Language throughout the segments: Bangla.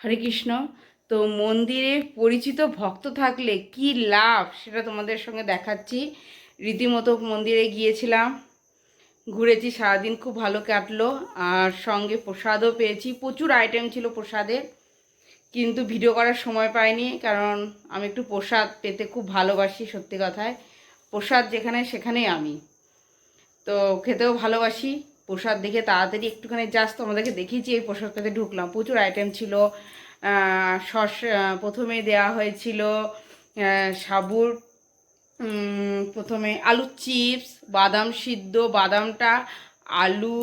হরে কৃষ্ণ। তো মন্দিরে পরিচিত ভক্ত থাকলে কি লাভ? সেটা তোমাদের সঙ্গে দেখাচ্ছি। রীতিমতো মন্দিরে গিয়েছিলাম, ঘুরেছি, সারাদিন খুব ভালো কাটলো। আর সঙ্গে প্রসাদও পেয়েছি। প্রচুর আইটেম ছিল প্রসাদের কিন্তু ভিডিও করার সময় পাইনি, কারণ আমি একটু প্রসাদ পেতে খুব ভালোবাসি সত্যি কথায়। প্রসাদ যেখানে সেখানেই আমি। তো খেতেও ভালোবাসি। প্রসাদ দেখে তাড়াতাড়ি একটুখানি জাস্ট তোমাদেরকে দেখিয়েছি, এই প্রসাদটাতে ঢুকলাম। প্রচুর আইটেম ছিল। সস প্রথমে দেওয়া হয়েছিল সাবুর প্রথমে আলুর চিপস বাদাম সিদ্ধ, বাদামটা, আলু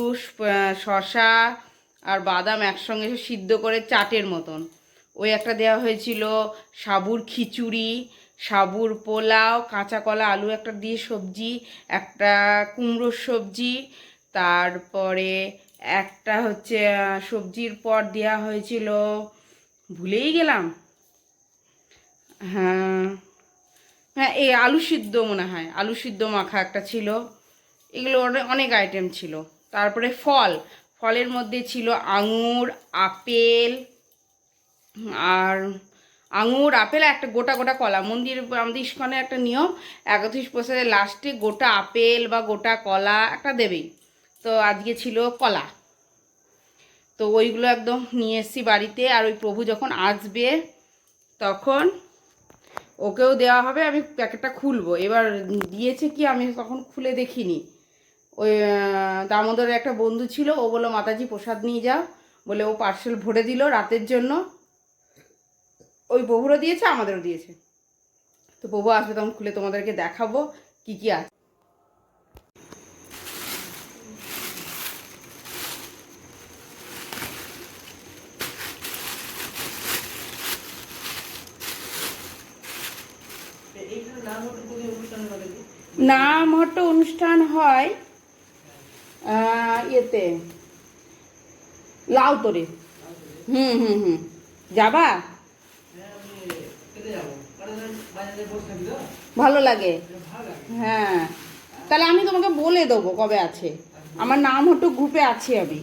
শসা আর বাদাম একসঙ্গে সিদ্ধ করে চাটের মতন। ওই একটা দেওয়া হয়েছিল সাবুর খিচুড়ি, সাবুর পোলাও, কাঁচা কলা, আলু একটা দিয়ে সবজি, একটা কুমড়োর সবজি তারপরে একটা হচ্ছে সবজির পর দেওয়া হয়েছিল, ভুলেই গেলাম। হ্যাঁ হ্যাঁ এই আলু সিদ্ধ মনে হয়, আলু সিদ্ধ মাখা একটা ছিল। এগুলো অনে- অনেক আইটেম ছিল। তারপরে ফল, ফলের মধ্যে ছিল আঙুর, আপেল, আর আঙুর, আপেল একটা গোটা গোটা কলা। মন্দির আমাদের ইস্কনের একটা নিয়ম, একত্রিশ প্রসাদের লাস্টে গোটা আপেল বা গোটা কলা একটা দেবেই। তো আজকে ছিল কলা। তো ওইগুলো একদম নিয়ে এসেছি বাড়িতে আর ওই প্রভু যখন আসবে তখন ওকেও দেওয়া হবে, আমি প্যাকেটটা খুলবো। এবার দিয়েছে কি আমি তখন খুলে দেখিনি। ওই দামোদরের একটা বন্ধু ছিল, ও বলল, মাতাজি, প্রসাদ নিয়ে যাও। বলে ও পার্সেল ভরে দিল রাতের জন্য। ওই প্রভুরও দিয়েছে, আমাদেরও দিয়েছে। তো প্রভু আসবে তখন খুলে তোমাদেরকে দেখাবো কি কি আছে। নাম হট্ট অনুষ্ঠান হয় ইয়েতে, লাউতরে। হুম হুম হুম। যাবা? ভালো লাগে। হ্যাঁ। তাহলে আমি তোমাকে বলে দেবো কবে আছে। আমার নাম হট্ট গ্রুপে আছি আমি।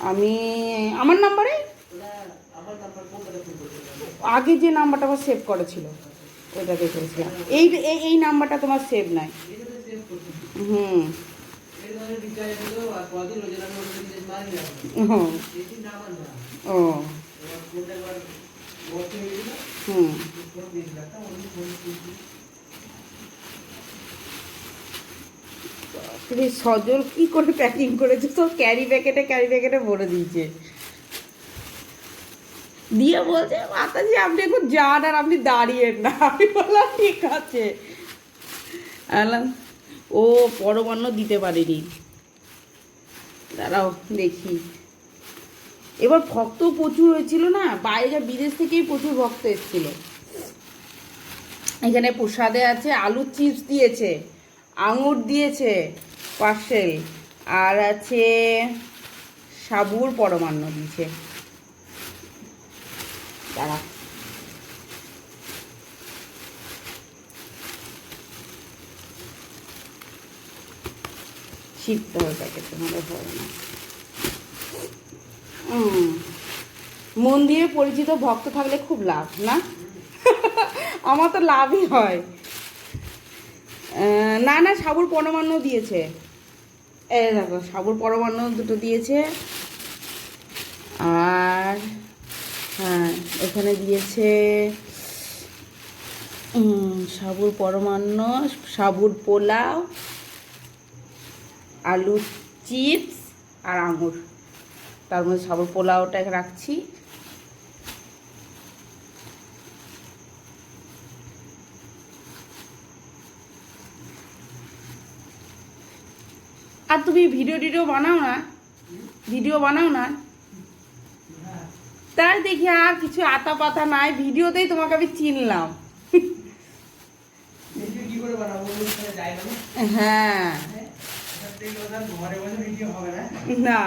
আমি, আমার নাম্বারে? আগে যে নাম্বারটা আমার সেভ করা ছিল, ওইটা দেখেছিলাম। এই, এই- নাম্বারটা তোমার সেভ নাই। হুম। হুম। ও। হুম। তুমি সজল কি করে প্যাকিং করেছে? তো ক্যারি প্যাকেটে ক্যারি প্যাকেটে ভরে দিয়েছে। দিয়ে বলছে, মাতাজি, আপনি এখন যান আর আপনি দাঁড়িয়ে না। আমি বললাম, ঠিক আছে। ও পরমান্ন দিতে পারেনি। দাঁড়াও, দেখি। এবার ভক্ত প্রচুর হয়েছিল না? বাইরে বিদেশ থেকেই প্রচুর ভক্ত এসেছিল। এখানে প্রসাদে আছে, আলুর চিপস দিয়েছে, আঙুর দিয়েছে পার্সেল আর আছে সাবুর পরমান্ন দিয়েছে। দাঁড়া। শিখতে হবে প্যাকেটে হবে না। মন্দিরে পরিচিত ভক্ত থাকলে খুব লাভ, না? আমার তো লাভই হয়। না না, সাবুর পরমান্ন দিয়েছে। দেখো, সাবুর পরমান্ন দুটো দিয়েছে। আর হ্যাঁ এখানে দিয়েছে সাবুর পরমান্ন সাবুর পোলাও আলু চিপস আর আঙুর। তার মধ্যে সাবুর পোলাওটা রাখছি। আর তুমি ভিডিও টিডিও বানাও না ভিডিও বানাও না। তাই দেখি আর কিছু আতা পাতা নাই ভিডিওতেই তোমাকে আমি চিনলাম। হ্যাঁ। না।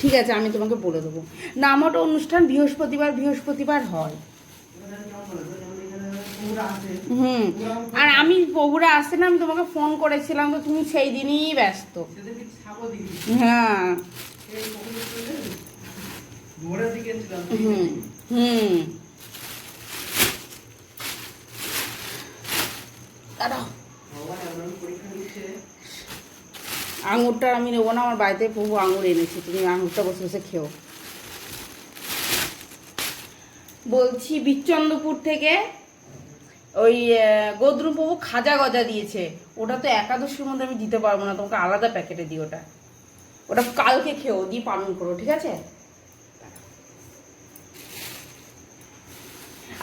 ঠিক আছে আমি তোমাকে বলে দেবো। নামটা অনুষ্ঠান বৃহস্পতিবার বৃহস্পতিবার হয়। হুম। আর আমি বগুড়া আমি তোমাকে ফোন করেছিলাম তো তুমি সেই দিনই ব্যস্ত। হ্যাঁ। হুম হুম। দাঁড়াও। আঙুরটা আমি নেব না আমার বাড়িতে প্রভু আঙুর এনেছি তুমি আঙুরটা বসে বসে খেও। বলছি বিচ্চন্দ্রপুর থেকে ওই গদ্রু প্রভু খাজা গজা দিয়েছে। ওটা তো একাদশীর মধ্যে আমি দিতে পারব না তোমাকে আলাদা প্যাকেটে দিই ওটা। ওটা কালকে খেও দিয়ে পালন করো ঠিক আছে?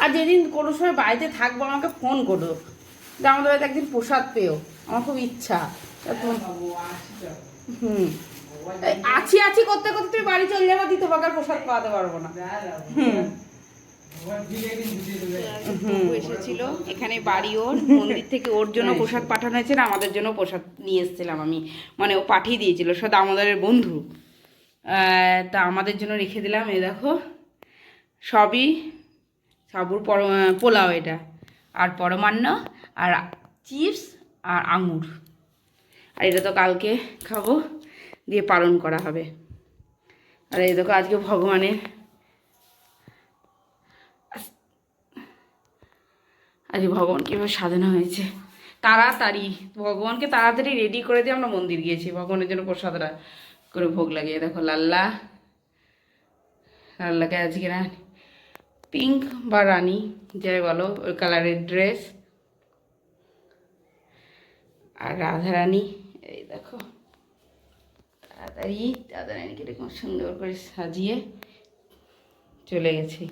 আর যেদিন কোনো সময় বাড়িতে থাকব আমাকে ফোন করো। যে আমাদের বাড়িতে একদিন প্রসাদ পেও আমার খুব ইচ্ছা। তো হুম। আছি আছি করতে করতে তুমি বাড়ি চলে যাব দিতে পাকার প্রসাদ পাওয়াতে পারব না। হুম। এসেছিল। এখানে বাড়ি ওর মন্দির থেকে ওর জন্য পোশাক পাঠানো হয়েছিল আমাদের জন্য পোশাক নিয়ে এসেছিলাম আমি। মানে ও পাঠিয়ে দিয়েছিল সব দামোদরের বন্ধু। তা আমাদের জন্য রেখে দিলাম এ দেখো। সবই সাবুর পর পোলাও এটা। আর পরমান্ন আর চিপস আর আঙুর। আর এটা তো কালকে খাব দিয়ে পালন করা হবে। আর এই দেখো আজকে ভগবানের আজকে ভগবান কীভাবে সাজানো হয়েছে। তাড়াতাড়ি, ভগবানকে তাড়াতাড়ি রেডি করে দিয়ে আমরা মন্দির গিয়েছি। ভগবানের জন্য প্রসাদরা করে ভোগ লাগিয়ে, দেখো লাল্লা। লাল্লাকে আজকে না পিঙ্ক বা রানী, যাই বলো ওই কালারের ড্রেস আর রাধারানী এই দেখো। তাড়াতাড়ি রাধারানীকে এরকম সুন্দর করে সাজিয়ে চলে গেছি।